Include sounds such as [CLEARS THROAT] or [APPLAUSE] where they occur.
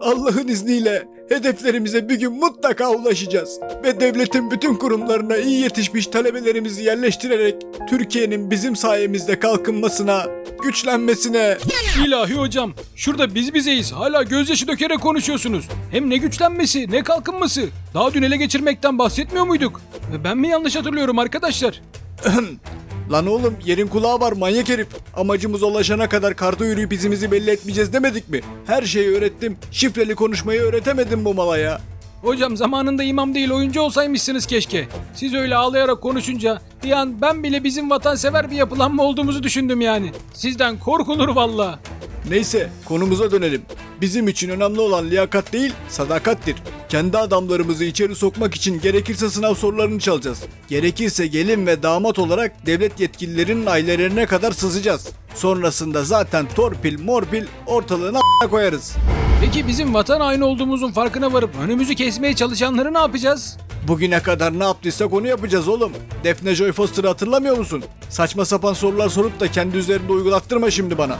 Allah'ın izniyle hedeflerimize bir gün mutlaka ulaşacağız. Ve devletin bütün kurumlarına iyi yetişmiş talebelerimizi yerleştirerek Türkiye'nin bizim sayemizde kalkınmasına, güçlenmesine, İlahi hocam, şurada biz bizeyiz. Hala gözyaşı dökerek konuşuyorsunuz. Hem ne güçlenmesi, ne kalkınması. Daha dün ele geçirmekten bahsetmiyor muyduk? Ben mi yanlış hatırlıyorum arkadaşlar? [CLEARS THROAT] Lan oğlum yerin kulağı var manyak herif. Amacımıza ulaşana kadar karda yürüyüp izimizi belli etmeyeceğiz demedik mi? Her şeyi öğrettim. Şifreli konuşmayı öğretemedim bu mala ya. Hocam zamanında imam değil oyuncu olsaymışsınız keşke. Siz öyle ağlayarak konuşunca bir an ben bile bizim vatansever bir yapılanma olduğumuzu düşündüm yani. Sizden korkulur valla. Neyse konumuza dönelim. Bizim için önemli olan liyakat değil sadakattir. Kendi adamlarımızı içeri sokmak için gerekirse sınav sorularını çalacağız. Gerekirse gelin ve damat olarak devlet yetkililerinin ailelerine kadar sızacağız. Sonrasında zaten torpil morpil ortalığına a**a koyarız. Peki bizim vatan haini olduğumuzun farkına varıp önümüzü kesmeye çalışanları ne yapacağız? Bugüne kadar ne yaptıysak onu yapacağız oğlum. Defne Joy Foster'ı hatırlamıyor musun? Saçma sapan sorular sorup da kendi üzerinde uygulattırma şimdi bana.